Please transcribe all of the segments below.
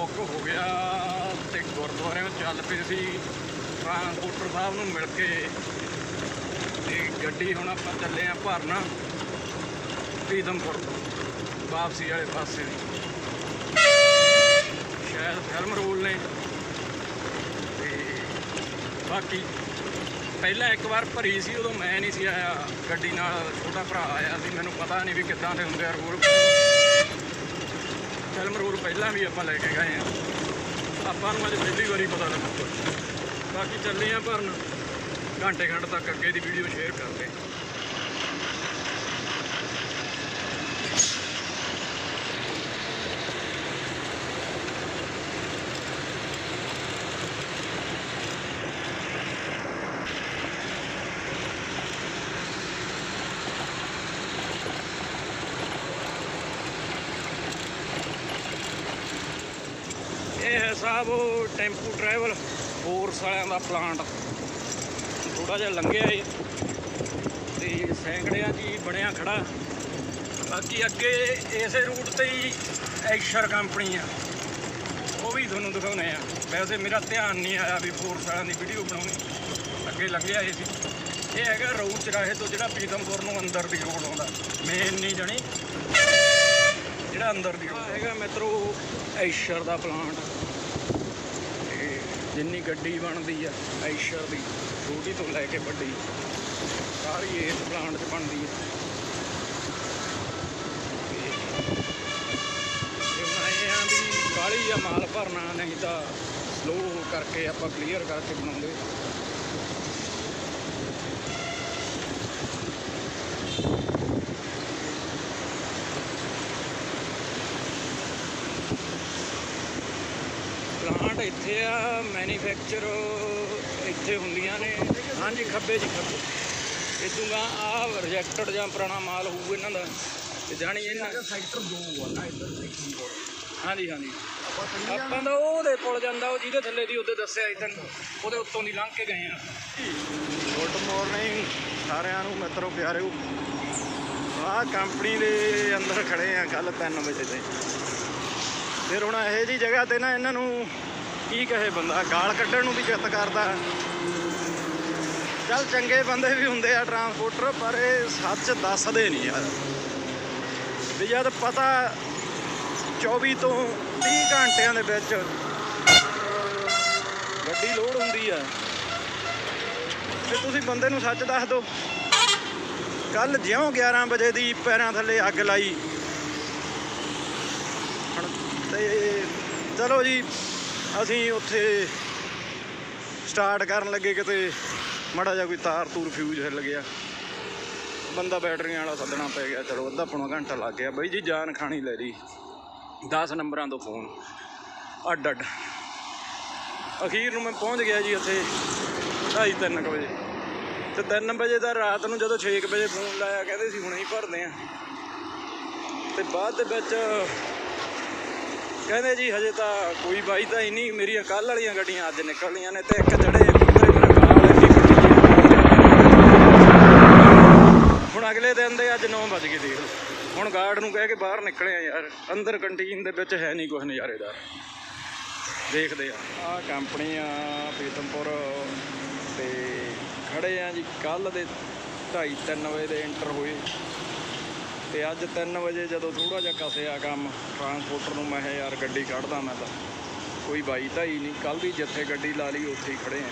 Book ਹੋ ਗਿਆ ਤੇ ਗੁਰਦੁਆਰਿਆਂ ਚੱਲ ਪਏ ਸੀ। ਟਰਾਂਸਪੋਰਟਰ ਸਾਹਿਬ ਨੂੰ ਮਿਲ ਕੇ ਤੇ ਗੱਡੀ ਹੁਣ ਆਪਾਂ ਚੱਲੇ ਆ ਭਰਨ ਪੀਦਮਪੁਰ ਤੋਂ ਵਾਪਸੀ ਵਾਲੇ ਪਾਸੇ। ਦੀ ਸ਼ਾਇਦ ਫਿਲਮ ਰੋਲ ਨੇ। ਤੇ ਬਾਕੀ ਪਹਿਲਾਂ ਇੱਕ ਵਾਰ ਭਰੀ ਸੀ, ਉਦੋਂ ਮੈਂ ਨਹੀਂ ਸੀ ਆਇਆ। ਗੱਡੀ ਨਾਲ ਛੋਟਾ ਭਰਾ ਆਇਆ ਸੀ, ਮੈਨੂੰ ਪਤਾ ਨਹੀਂ ਵੀ ਕਿੱਦਾਂ ਦੇ ਹੁੰਦੇ ਆ ਰੂਲ। ਫਿਲਮ ਰੋਲ ਪਹਿਲਾਂ ਵੀ ਆਪਾਂ ਲੈ ਕੇ ਗਏ ਆ। ਆਪਾਂ ਨੂੰ ਅੱਜ ਪਹਿਲੀ ਵਾਰੀ ਪਤਾ ਲੱਗਾ ਬਾਕੀ ਚੱਲੇ ਆ ਭਰਨ। ਘੰਟੇ ਘੰਟੇ ਤੱਕ ਅੱਗੇ ਦੀ ਵੀਡੀਓ ਸ਼ੇਅਰ ਕਰਦੇ। ਇਹ ਹੈ ਸਾਹਿਬ ਉਹ ਟੈਂਪੂ ਟਰੈਵਲ ਫੋਰਸ ਵਾਲਿਆਂ ਦਾ ਪਲਾਂਟ ਥੋੜਾ ਜਿਹਾ ਲੰਘਿਆ ਏ। ਤੇ ਸੈਂਕੜਿਆਂ 'ਚ ਹੀ ਬਣਿਆ ਖੜਾ। ਬਾਕੀ ਅੱਗੇ ਇਸੇ ਰੂਟ ਤੇ ਹੀ ਐਸ਼ਰ ਕੰਪਨੀ ਆ। ਉਹ ਵੀ ਤੁਹਾਨੂੰ ਦਿਖਾਉਣੇ ਆ। ਵੈਸੇ ਮੇਰਾ ਧਿਆਨ ਨਹੀਂ ਆਇਆ ਵੀ ਫੋਰਸ ਵਾਲਿਆਂ ਦੀ ਵੀਡੀਓ ਬਣਾਉਣੀ। ਅੱਗੇ ਲੰਘਿਆ ਇਹ ਸੀ ਇਹ ਹੈਗਾ ਰੋਡ ਚਰਾਹੇ ਤੋਂ ਜਿਹੜਾ ਪੀਤਮਪੁਰ ਨੂੰ ਅੰਦਰ ਦੀ ਰੋਡ ਆਉਂਦਾ। ਮੇਨ ਨਹੀਂ ਜਣੀ। ਜਿਹੜਾ ਅੰਦਰ ਦੀ ਹੈਗਾ ਮਿੱਤਰੋ, ਐਸ਼ਰ ਦਾ ਪਲਾਂਟ ਤੇ ਜਿੰਨੀ ਗੱਡੀ ਬਣਦੀ ਆ, ਐਸ਼ਰ ਦੀ, ਛੋਟੀ ਤੋਂ ਲੈ ਕੇ ਵੱਡੀ, ਸਾਰੀ ਇਸ ਪਲਾਂਟ 'ਚ ਬਣਦੀ ਹੈ ਤੇ ਇਹ ਆ ਵੀ ਕਾਲੀ ਆ ਮਾਲ ਭਰਨਾ, ਨਹੀਂ ਤਾਂ ਸਲੋ ਕਰਕੇ ਆਪਾਂ ਕਲੀਅਰ ਕਰਕੇ ਬਣਾਉਂਦੇ। ਇੱਥੇ ਆ ਮੈਨੂਫੈਕਚਰ ਇੱਥੇ ਹੁੰਦੀਆਂ ਨੇ। ਹਾਂਜੀ ਖੱਬੇ ਜੀ ਖੱਬੇ। ਇਦੂਗਾ ਆ ਰਿਜੈਕਟਡ ਜਾਂ ਪੁਰਾਣਾ ਮਾਲ ਹੋਊ ਇਹਨਾਂ ਦਾ। ਤੇ ਜਾਣੀ ਇਹਨਾਂ ਸੈਕਟਰ 2 ਆ ਨਾ ਇੱਧਰ ਹਾਂਜੀ ਹਾਂਜੀ। ਆਪਾਂ ਤਾਂ ਉਹਦੇ ਕੋਲ ਜਾਂਦਾ ਉਹ ਜਿਹਦੇ ਥੱਲੇ ਦੀ ਉਹਦੇ ਦੱਸਿਆ ਤੈਨੂੰ ਉਹਦੇ ਉੱਤੋਂ ਦੀ ਲੰਘ ਕੇ ਗਏ ਆ। ਗੁੱਡ ਮਾਰਨਿੰਗ ਸਾਰਿਆਂ ਨੂੰ ਮਿੱਤਰੋ ਪਿਆਰਿਓ। ਆਹ ਕੰਪਨੀ ਦੇ ਅੰਦਰ ਖੜੇ ਆ ਕੱਲ 3 ਵਜੇ ਤੇ। ਫਿਰ ਹੁਣ ਇਹੋ ਜੀ ਜਗ੍ਹਾ ਤੇ ਨਾ ਇਹਨਾਂ ਨੂੰ ਕੀ ਕਹੇ ਬੰਦਾ? ਗਾਲ ਕੱਢਣ ਨੂੰ ਵੀ ਚਿੱਤ ਕਰਦਾ। ਚੱਲ ਚੰਗੇ ਬੰਦੇ ਵੀ ਹੁੰਦੇ ਆ ਟਰਾਂਸਪੋਰਟਰ, ਪਰ ਇਹ ਸੱਚ ਦੱਸਦੇ ਨਹੀਂ ਯਾਰ ਵੀ ਜਦ ਪਤਾ 24 ਤੋਂ 30 ਘੰਟਿਆਂ ਦੇ ਵਿੱਚ ਗੱਡੀ ਲੋਡ ਹੁੰਦੀ ਆ, ਤੇ ਤੁਸੀਂ ਬੰਦੇ ਨੂੰ ਸੱਚ ਦੱਸ ਦਿਓ। ਕੱਲ ਜਿਉਂ 11 ਵਜੇ ਦੀ ਪੈਰਾਂ ਥੱਲੇ ਅੱਗ ਲਾਈ। ਹੁਣ ਤੇ ਚਲੋ ਜੀ ਅਸੀਂ ਉੱਥੇ ਸਟਾਰਟ ਕਰਨ ਲੱਗੇ ਕਿਤੇ, ਮੜਾ ਜਿਹਾ ਕੋਈ ਤਾਰ ਤੂਰ ਫਿਊਜ਼ ਹਿੱਲ ਗਿਆ। ਬੰਦਾ ਬੈਟਰੀਆਂ ਵਾਲਾ ਸੱਦਣਾ ਪੈ ਗਿਆ, ਚਲੋ ਅੱਧਾ ਪੌਣਾ ਘੰਟਾ ਲੱਗ ਗਿਆ। ਬਈ ਜੀ, ਜਾਨ ਖਾਣੀ ਲੈ ਲਈ। 10 ਨੰਬਰਾਂ ਤੋਂ ਫੋਨ ਅੱਡ ਅੱਡ। ਅਖੀਰ ਨੂੰ ਮੈਂ ਪਹੁੰਚ ਗਿਆ ਜੀ ਉੱਥੇ 2:30 ਤਿੰਨ ਕੁ ਵਜੇ। ਤੇ 3 ਵਜੇ ਦਾ ਰਾਤ ਨੂੰ ਜਦੋਂ 6 ਵਜੇ ਫੋਨ ਲਾਇਆ, ਕਹਿੰਦੇ ਸੀ ਹੁਣੇ ਹੀ ਭਰਦੇ ਆ। ਤੇ ਬਾਅਦ ਦੇ ਵਿੱਚ ਕਹਿੰਦੇ ਜੀ ਹਜੇ ਤਾਂ ਕੋਈ ਬਾਈ ਤਾਂ ਹੀ ਨਹੀਂ ਮੇਰੀਆਂ ਕੱਲ ਵਾਲੀਆਂ ਗੱਡੀਆਂ ਅੱਜ ਨਿਕਲਣੀਆਂ ਨੇ ਤੇ ਇੱਕ ਚੜੇ ਹੁਣ ਅਗਲੇ ਦਿਨ ਦੇ ਅੱਜ 9 ਵਜ ਗਏ ਦੇਖ ਹੁਣ ਗਾਰਡ ਨੂੰ ਕਹਿ ਕੇ ਬਾਹਰ ਨਿਕਲੇ ਆ ਯਾਰ। ਅੰਦਰ ਕੰਟੀਨ ਦੇ ਵਿੱਚ ਹੈ ਨਹੀਂ ਕੁਝ ਨਜ਼ਾਰੇਦਾਰ ਦੇਖਦੇ ਆ। ਆ ਕੰਪਨੀ ਆ ਪੀਤਮਪੁਰ ਤੇ ਖੜੇ ਆ ਜੀ। ਕੱਲ ਦੇ 2:30 3 ਵਜੇ ਦੇ ਐਂਟਰ ਹੋਏ। ਤੇ ਅੱਜ 3 ਵਜੇ ਜਦੋਂ ਥੋੜਾ ਜਿਹਾ ਕਸਿਆ ਕੰਮ ਟਰਾਂਸਪੋਰਟਰ ਨੂੰ ਮੈਂ ਕਿਹਾ, ਯਾਰ ਗੱਡੀ ਕੱਢਦਾ ਮੈਂ ਤਾਂ। ਕੋਈ ਬਾਈ ਤਾਂ ਹੀ ਨਹੀਂ। ਕੱਲ ਦੀ ਜਿੱਥੇ ਗੱਡੀ ਲਾ ਲਈ, ਉੱਥੇ ਹੀ ਖੜੇ ਆ।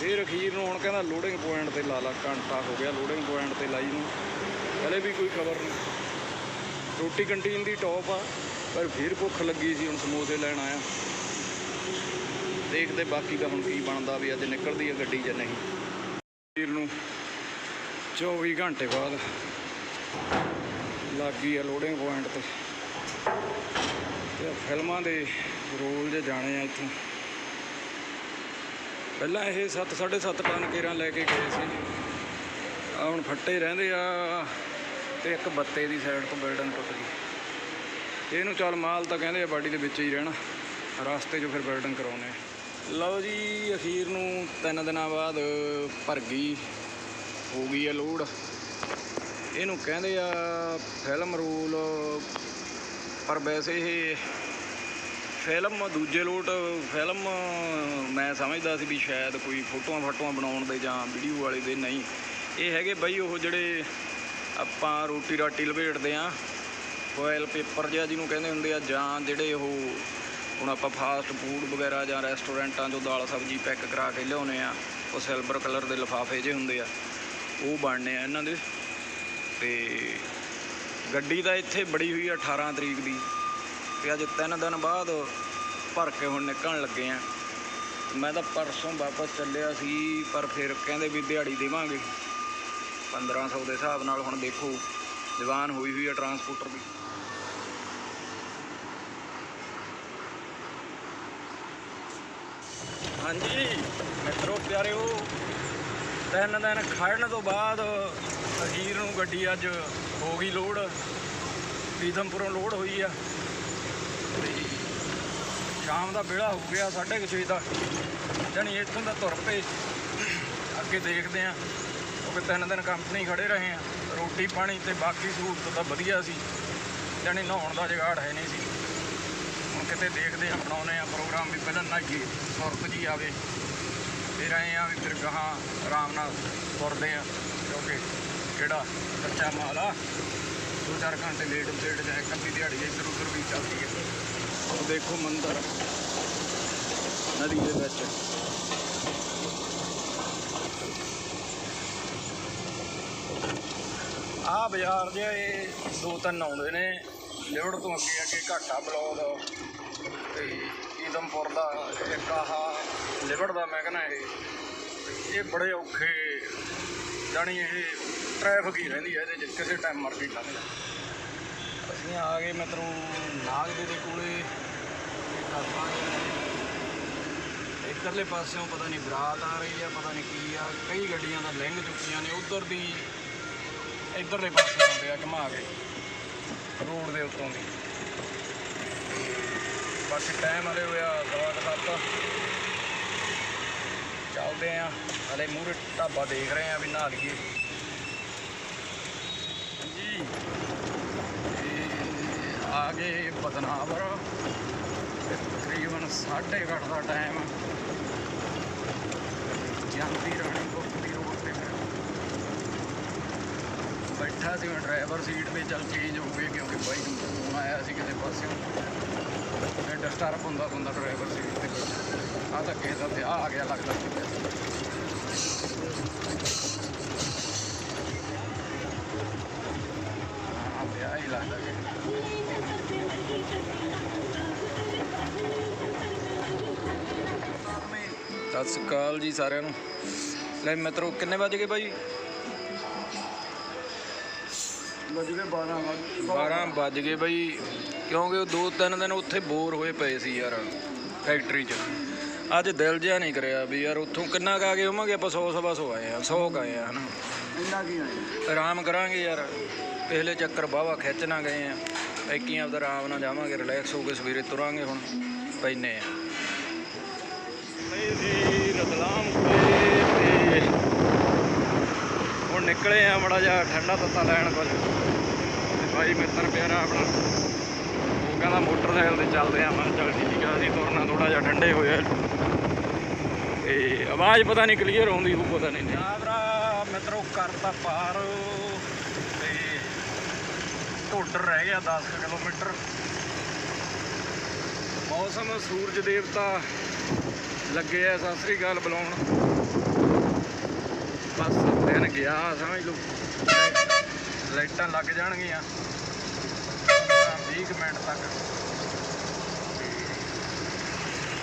ਫਿਰ ਅਖੀਰ ਨੂੰ ਹੁਣ ਕਹਿੰਦਾ ਲੋਡਿੰਗ ਪੁਆਇੰਟ ਤੇ ਲਾ ਲਾ, ਘੰਟਾ ਹੋ ਗਿਆ ਲੋਡਿੰਗ ਪੁਆਇੰਟ ਤੇ ਲਾਈ ਨੂੰ। ਹਲੇ ਵੀ ਕੋਈ ਖਬਰ ਨਹੀਂ। ਰੋਟੀ ਕੰਟੀਨ ਦੀ ਟੌਪ ਆ, ਪਰ ਫਿਰ ਭੁੱਖ ਲੱਗੀ ਸੀ, ਹੁਣ ਸਮੋਸੇ ਲੈਣ ਆਇਆ। ਦੇਖਦੇ ਬਾਕੀ ਦਾ ਹੁਣ ਕੀ ਬਣਦਾ ਵੀ ਅੱਜ ਨਿਕਲਦੀ ਹੈ ਗੱਡੀ ਜਾਂ ਨਹੀਂ। ਵੀਰ ਨੂੰ 24 ਘੰਟੇ ਬਾਅਦ ਲੱਗ ਗਈ ਆ ਲੋਡਿੰਗ ਪੁਆਇੰਟ ਤੇ। ਤੇ ਫਿਲਮਾਂ ਦੇ ਰੋਲ ਜੇ ਜਾਣੇ ਆ ਇੱਥੋਂ। ਪਹਿਲਾਂ ਇਹ 7 7.5 ਟਨ ਕੇਰਾਂ ਲੈ ਕੇ ਗਏ ਸੀ। ਆ ਹੁਣ ਫੱਟੇ ਰਹਿੰਦੇ ਆ ਤੇ ਇੱਕ ਬੱਤੇ ਦੀ ਸਾਈਡ ਤੋਂ ਬਿਲਡਿੰਗ ਟੁੱਟ ਗਈ। ਇਹਨੂੰ ਚੱਲ ਮਾਲ ਤਾਂ ਕਹਿੰਦੇ ਆ ਬਾਡੀ ਦੇ ਵਿੱਚ ਹੀ ਰਹਿਣਾ। ਰਸਤੇ 'ਚੋਂ ਫਿਰ ਬਿਲਡਿੰਗ ਕਰਾਉਣੇ ਲਓ ਜੀ, ਅਖੀਰ ਨੂੰ ਤਿੰਨ ਦਿਨਾਂ ਬਾਅਦ ਭਰ ਗਈ। ਹੋ ਗਈ ਆ ਲੋਡ ਇਹਨੂੰ ਕਹਿੰਦੇ ਆ ਫਿਲਮ ਰੂਲ, ਪਰ ਵੈਸੇ ਇਹ ਫਿਲਮ ਦੂਜੇ ਲੋਟ, ਫਿਲਮ ਮੈਂ ਸਮਝਦਾ ਸੀ ਵੀ ਸ਼ਾਇਦ ਕੋਈ ਫੋਟੋਆਂ ਫਾਟੋਆਂ ਬਣਾਉਣ ਦੇ ਜਾਂ ਵੀਡੀਓ ਵਾਲੇ ਦੇ ਨਹੀਂ। ਇਹ ਹੈਗੇ ਬਈ ਉਹ ਜਿਹੜੇ ਆਪਾਂ ਰੋਟੀ ਰਾਟੀ ਲਪੇਟਦੇ ਆ ਫੋਇਲ ਪੇਪਰ ਜਿਹਾ ਜਿਹਨੂੰ ਕਹਿੰਦੇ ਹੁੰਦੇ ਆ, ਜਾਂ ਜਿਹੜੇ ਉਹ ਹੁਣ ਆਪਾਂ ਫਾਸਟ ਫੂਡ ਵਗੈਰਾ ਜਾਂ ਰੈਸਟੋਰੈਂਟਾਂ 'ਚੋਂ ਦਾਲ ਸਬਜ਼ੀ ਪੈਕ ਕਰਾ ਕੇ ਲਿਆਉਨੇ ਆ, ਉਹ ਸਿਲਵਰ ਕਲਰ ਦੇ ਲਿਫਾਫੇ ਜਿਹੇ ਹੁੰਦੇ ਆ, ਉਹ ਬਣਨੇ ਆ ਇਹਨਾਂ ਦੇ। ਤੇ ਗੱਡੀ ਤਾਂ ਇੱਥੇ ਬੜੀ ਹੋਈ ਆ 18 ਤਰੀਕ ਦੀ ਤੇ ਅੱਜ ਤਿੰਨ ਦਿਨ ਬਾਅਦ ਭਰ ਕੇ ਹੁਣ ਨਿਕਲਣ ਲੱਗੇ ਆ। ਮੈਂ ਤਾਂ ਪਰਸੋਂ ਵਾਪਸ ਚੱਲਿਆ ਸੀ, ਪਰ ਫਿਰ ਕਹਿੰਦੇ ਵੀ ਦਿਹਾੜੀ ਦੇਵਾਂਗੇ। 1500 ਦੇ ਹਿਸਾਬ ਨਾਲ ਹੁਣ ਦੇਖੋ, ਦੀਵਾਨ ਹੋਈ ਹੋਈ ਆ ਟਰਾਂਸਪੋਰਟਰ ਦੀ। ਹਾਂਜੀ, ਮਿੱਤਰੋ ਪਿਆਰਿਓ, ਤਿੰਨ ਦਿਨ ਖੜਨ ਤੋਂ ਬਾਅਦ ਅਖੀਰ ਨੂੰ ਗੱਡੀ ਅੱਜ ਹੋ ਗਈ ਲੋਡ ਪੀਥਮਪੁਰੋਂ ਲੋਡ ਹੋਈ ਆ। ਤੇ ਸ਼ਾਮ ਦਾ ਵੇਲਾ ਹੋ ਗਿਆ 6:30 ਦਾ। ਜਾਣੀ ਇੱਥੋਂ ਦਾ ਤੁਰ ਪਏ। ਅੱਗੇ ਦੇਖਦੇ ਆ ਕਿਉਂਕਿ ਤਿੰਨ ਦਿਨ ਕੰਪਨੀ ਖੜੇ ਰਹੇ ਆ, ਰੋਟੀ ਪਾਣੀ ਤੇ ਬਾਕੀ ਸਹੂਲਤ ਤਾਂ ਵਧੀਆ ਸੀ। ਜਾਣੀ ਨਹਾਉਣ ਦਾ ਜੁਗਾੜ ਹੈ ਨਹੀਂ ਸੀ। ਹੁਣ ਕਿਤੇ ਦੇਖਦੇ ਆ ਬਣਾਉਨੇ ਆ ਪ੍ਰੋਗਰਾਮ ਵੀ ਪਹਿਲਾਂ ਨਹਾਈਏ ਸੁਰਤ ਜੀ ਆਵੇ। ਫਿਰ ਆਏ ਆ ਵੀ ਫਿਰ ਗਾਹਾਂ ਆਰਾਮ ਨਾਲ ਤੁਰਦੇ ਆ, ਕਿਉਂਕਿ ਜਿਹੜਾ ਕੱਚਾ ਮਾਲ ਆ, ਦੋ ਚਾਰ ਘੰਟੇ ਲੇਟ ਲੇਟ ਜਾਏ ਕੱਲੀ ਦਿਹਾੜੀ ਇੱਧਰ ਉੱਧਰ ਵੀ ਚੱਲਦੀ ਹੈ ਉਹ ਦੇਖੋ ਮੰਦਰ, ਨਦੀ ਦੇ ਵਿੱਚ। ਆਹ ਬਾਜ਼ਾਰ ਜੇ ਇਹ ਦੋ ਤਿੰਨ ਆਉਂਦੇ ਨੇ ਲਿਵੜ ਤੋਂ ਅੱਗੇ ਅੱਗੇ ਘਾਟਾ ਬਲੌਗ ਤੇ ਈਦਮਪੁਰ ਦਾ ਇੱਕ ਆਹ ਲਿਵੜ ਦਾ ਮੈਂ ਕਹਿੰਦਾ ਇਹ ਇਹ ਬੜੇ ਔਖੇ, ਜਾਣੀ ਇਹ ਟ੍ਰੈਫਿਕ ਹੀ ਰਹਿੰਦੀ ਹੈ ਇਹਦੇ 'ਚ, ਕਿਸੇ ਟਾਈਮ ਮਰਜ਼ੀ ਲੰਘ ਜਾ। ਅਸੀਂ ਆ ਗਏ ਮਤਲਬ ਨਾਗਦੇ ਦੇ ਕੋਲੇ। ਇੱਧਰਲੇ ਪਾਸਿਓਂ ਪਤਾ ਨਹੀਂ ਬਰਾਤ ਆ ਰਹੀ ਆ, ਪਤਾ ਨਹੀਂ ਕੀ ਆ। ਕਈ ਗੱਡੀਆਂ ਦਾ ਲੰਘ ਚੁੱਕੀਆਂ ਨੇ, ਉਧਰ ਦੀ ਇੱਧਰਲੇ ਪਾਸੇ ਆਉਂਦੇ ਆ ਘੁਮਾ ਕੇ ਰੋਡ ਦੇ ਉੱਤੋਂ ਦੀ। ਬਸ ਟਾਈਮ ਹਲੇ ਹੋਇਆ ਸਵਾ ਕੁ ਸੱਤ। ਚੱਲਦੇ ਆ, ਹਲੇ ਮੂਰੇ ਢਾਬਾ ਦੇਖ ਰਹੇ ਆ ਵੀ ਨਹਾ ਲਈਏ। ਹਾਂਜੀ ਆ ਗਏ ਬਦਨਾਵਰ। ਤੇ ਤਕਰੀਬਨ 8:30 ਦਾ ਟਾਈਮ ਜਾਂਦੀ ਰਾਣੀ ਕੋਟਲੀ ਰੋਡ ਤੇ। ਫਿਰ ਬੈਠਾ ਸੀ ਮੈਂ ਡਰਾਈਵਰ ਸੀਟ ਤੇ, ਚੱਲ ਚੇਂਜ ਹੋ ਗਏ ਕਿਉਂਕਿ ਬਾਈਕ ਨੂੰ ਫੋਨ ਆਇਆ ਸੀ ਕਿਸੇ ਪਾਸਿਓਂ ਤੇ ਡਿਸਟਰਬ ਹੁੰਦਾ ਹੁੰਦਾ ਡਰਾਈਵਰ ਸੀਟ ਤੇ ਬੈਠਾ। ਆ ਤਾਂ ਕਿਸੇ ਦਾ ਵਿਆਹ ਆ ਗਿਆ, ਲੱਗਦਾ। ਸਤਿ ਸ਼੍ਰੀ ਅਕਾਲ ਜੀ ਸਾਰਿਆਂ ਨੂੰ। ਲੈ ਮਿੱਤਰੋ ਕਿੰਨੇ ਵੱਜ ਗਏ ਬਾਈ? ਵਜੇ 12 12 ਵੱਜ ਗਏ ਬਈ। ਕਿਉਂਕਿ ਉਹ ਦੋ ਤਿੰਨ ਦਿਨ ਉੱਥੇ ਬੋਰ ਹੋਏ ਪਏ ਸੀ ਯਾਰ ਫੈਕਟਰੀ 'ਚ। ਅੱਜ ਦਿਲ ਜਿਹਾ ਨਹੀਂ ਕਰਿਆ ਵੀ ਯਾਰ ਉੱਥੋਂ ਕਿੰਨਾ ਕਾ ਗਏ ਹੋਵਾਂਗੇ ਆਪਾਂ 100 ਸਵਾ ਸੌ ਆਏ ਆ 100 ਗਏ ਆ ਹਨਾ। ਇੰਨਾ ਕੀ ਆਏ? ਆਰਾਮ ਕਰਾਂਗੇ ਯਾਰ। ਪਿਛਲੇ ਚੱਕਰ ਬਾਵਾ ਖਿੱਚਣਾ ਗਏ ਆ। ਐਕੀ ਆਪਦਾ ਆਰਾਮ ਨਾਲ ਜਾਵਾਂਗੇ ਰਿਲੈਕਸ ਹੋ ਕੇ ਸਵੇਰੇ ਤੁਰਾਂਗੇ ਹੁਣ ਪੈਨੇ ਆ। ਸੀ, ਰਤਲਾਮ ਕੋਲੇ ਤੇ ਹੁਣ ਨਿਕਲੇ ਆ ਮੜਾ ਜਾ ਠੰਡਾ ਤੱਤਾ ਲੈਣ ਕੁਝ। ਤੇ ਭਾਈ ਮਿੱਤਰ ਪਿਆਰਾ ਆਪਣਾ, ਉਹ ਕਹਿੰਦਾ ਮੋਟਰਸਾਈਕਲ ਤੇ ਚੱਲਦੇ ਆ। ਮੈਂ ਚੱਲ ਠੀਕ ਆ, ਅਸੀਂ ਤੁਰਨਾ ਥੋੜਾ ਜਿਹਾ ਠੰਡੇ ਹੋਏ ਤੇ ਆਵਾਜ਼ ਪਤਾ ਨਹੀਂ ਕਲੀਅਰ ਆਉਂਦੀ ਉਹ ਪਤਾ ਨਹੀਂ। ਜਾਬਰਾ ਮਿੱਤਰੋ ਕਰਤਾ ਪਾਰ। ਤੇ ਢੋਡਰ ਰਹਿ ਗਿਆ 10 ਕਿਲੋਮੀਟਰ। ਮੌਸਮ ਸੂਰਜ ਦੇਵਤਾ ਲੱਗੇ ਆ, ਸਤਿ ਸ੍ਰੀ ਅਕਾਲ ਬੁਲਾਉਣ। ਬਸ ਦਿਨ ਗਿਆ, ਸਮਝ ਲਓ। ਲਾਈਟਾਂ ਲੱਗ ਜਾਣਗੀਆਂ। 20 ਕੁ ਮਿੰਟ ਤੱਕ।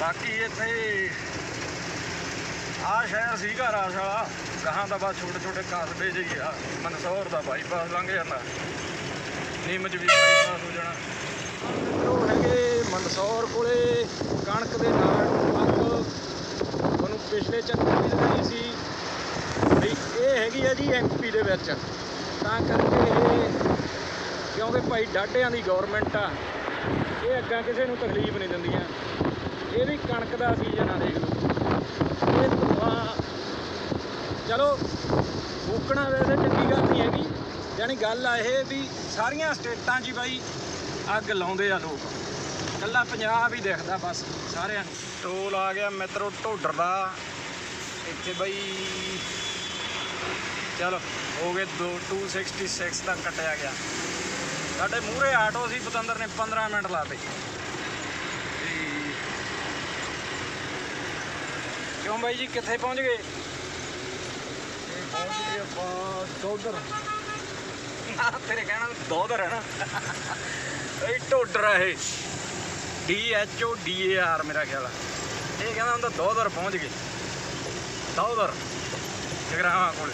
ਬਾਕੀ ਇੱਥੇ ਆ ਸ਼ਹਿਰ ਸੀਗਾ ਰਾਸ ਵਾਲਾ ਗਾਹਾਂ ਦਾ ਬਸ ਛੋਟੇ ਛੋਟੇ ਕਸਬੇ ਜਿਹੀ ਆ। ਮਨਸੌਰ ਦਾ ਬਾਈਪਾਸ ਲੰਘ ਜਾਂਦਾ। ਨੀਮਚ ਵੀ ਬਾਈਪਾਸ ਹੋ ਜਾਣਾ। ਉਹ ਹੈਗੇ ਮਨਸੌਰ ਕੋਲੇ ਕਣਕ ਦੇ ਨਾਲ ਪਿਛਲੇ ਚੱਕਰ ਵੀ ਦਿਖਾਈ ਸੀ। ਵੀ ਇਹ ਹੈਗੀ ਆ ਜੀ ਐਮਪੀ ਦੇ ਵਿੱਚ। ਤਾਂ ਕਰਕੇ ਇਹ ਕਿਉਂਕਿ ਭਾਈ ਡਾਢਿਆਂ ਦੀ ਗਵਰਨਮੈਂਟ ਆ, ਇਹ ਅੱਗਾ ਕਿਸੇ ਨੂੰ ਤਕਲੀਫ ਨਹੀਂ ਦਿੰਦੀਆਂ। ਇਹ ਵੀ ਕਣਕ ਦਾ ਸੀਜ਼ਨ ਆ, ਦੇਖ ਲਓ। ਇਹ ਧੂਆਂ। ਚਲੋ, ਫੂਕਣਾ ਵੈਸੇ ਚੰਗੀ ਗੱਲ ਨਹੀਂ ਹੈਗੀ। ਯਾਨੀ ਗੱਲ ਆ ਇਹ ਵੀ ਸਾਰੀਆਂ ਸਟੇਟਾਂ 'ਚ ਹੀ ਬਾਈ ਅੱਗ ਲਾਉਂਦੇ ਆ ਲੋਕ। ਕੱਲਾ ਪੰਜਾਬ ਹੀ ਦਿਖਦਾ ਬਸ ਸਾਰਿਆਂ ਨੂੰ। ਟੋਲ ਆ ਗਿਆ ਮਿੱਤਰੋ ਢੋਡਰ ਦਾ। ਇੱਥੇ ਬਈ ਚਲੋ ਹੋ ਗਏ ਦੋ 266 ਤੱਕ ਕੱਟਿਆ ਗਿਆ। ਸਾਡੇ ਮੂਹਰੇ ਆਟੋ ਸੀ ਪਤੰਦਰ ਨੇ 15 ਮਿੰਟ ਲਾਤੇ ਕਿਉਂ ਬਾਈ ਜੀ ਕਿੱਥੇ ਪਹੁੰਚ ਗਏ? ਪਹੁੰਚ ਗਏ ਆਪਾਂ ਨਾ ਤੇਰੇ ਕਹਿਣਾ ਦੋਦਰ ਹੈ ਨਾ? ਇਹ ਢੋਡਰ ਆ ਇਹ। D H O D A R ਮੇਰਾ ਖਿਆਲ ਆ। ਇਹ ਕਹਿੰਦਾ ਹੁੰਦਾ ਦੋਦਰ ਪਹੁੰਚ ਗਏ। ਦੋਦਰ ਜਗਰਾਵਾਂ ਕੋਲੇ।